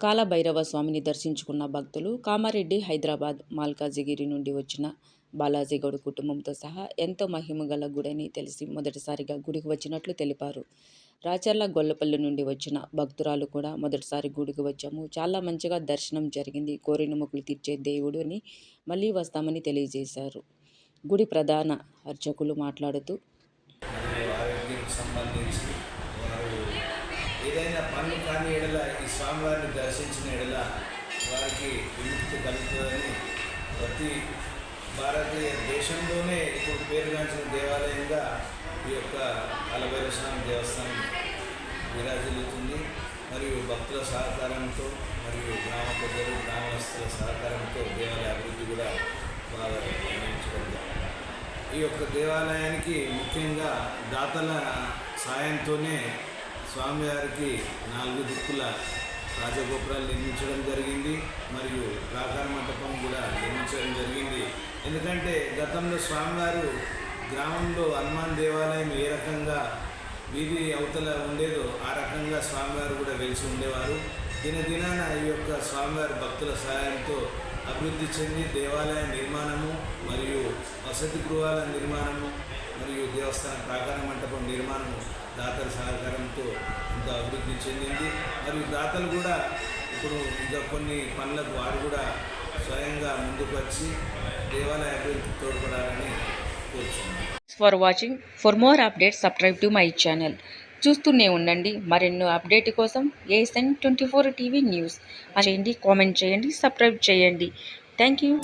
కాలభైరవ స్వామిని దర్శించుకున్న భక్తులు కామారెడ్డి హైదరాబాద్ మాల్కాజిగిరి నుండి వచ్చిన బాలాజీగౌడ్ కుటుంబంతో సహా ఎంతో మహిమగల గుడని తెలిసి మొదటిసారిగా గుడికి వచ్చినట్లు తెలిపారు. రాచర్ల గొల్లపల్లి నుండి వచ్చిన భక్తురాలు కూడా మొదటిసారి గుడికి వచ్చాము. చాలా మంచిగా దర్శనం జరిగింది. కోరిన మొక్కులు తీర్చే దేవుడు అని మళ్ళీ వస్తామని తెలియజేశారు. గుడి ప్రధాన అర్చకులు మాట్లాడుతూ మరియు సంబంధించి వారు ఏదైనా పనులు కాని ఎడల ఈ స్వామివారిని దర్శించిన ఎడల వారికి విముక్తి కలుగుతుందని ప్రతి భారతీయ దేశంలోనే ఇప్పుడు పేరుగాంచిన దేవాలయంగా ఈ యొక్క కాలభైరవ స్వామి దేవస్థానం విరాజిల్లుతుంది. మరియు భక్తుల సహకారంతో మరియు గ్రామ ప్రజలు గ్రామస్తుల సహకారంతో దేవాలయ అభివృద్ధి కూడా బాగా ఈ యొక్క దేవాలయానికి ముఖ్యంగా దాతల సాయంతోనే స్వామివారికి నాలుగు దిక్కుల రాజగోపురాలు నిర్మించడం జరిగింది మరియు ప్రాకార మంటపం కూడా నిర్మించడం జరిగింది. ఎందుకంటే గతంలో స్వామివారు గ్రామంలో హనుమాన్ దేవాలయం ఏ రకంగా వీధి అవతల ఉండేదో ఆ రకంగా స్వామివారు కూడా వెలిసి ఉండేవారు. దినదినాన ఈ యొక్క స్వామివారి భక్తుల సహాయంతో అభివృద్ధి చెంది దేవాలయ నిర్మాణము వసతి గృహాల నిర్మాణము మరియు దేవస్థాన ప్రాకార మంటపం నిర్మాణము దాతల సహకారంతో ఎంతో అభివృద్ధి చెందింది. మరియు దాతలు కూడా ఇప్పుడు ఇంకా కొన్ని పనులకు వారు కూడా స్వయంగా ముందుకు వచ్చి దేవాలయ అభివృద్ధికి తోడ్పడాలని కోరుచున్నాను. For watching for more updates subscribe to my channel చూస్తూనే ఉండండి. మరెన్నో అప్డేట్ కోసం ASN twenty four TV news చేయండి కామెంట్ చేయండి సబ్స్క్రైబ్ చేయండి. Thank you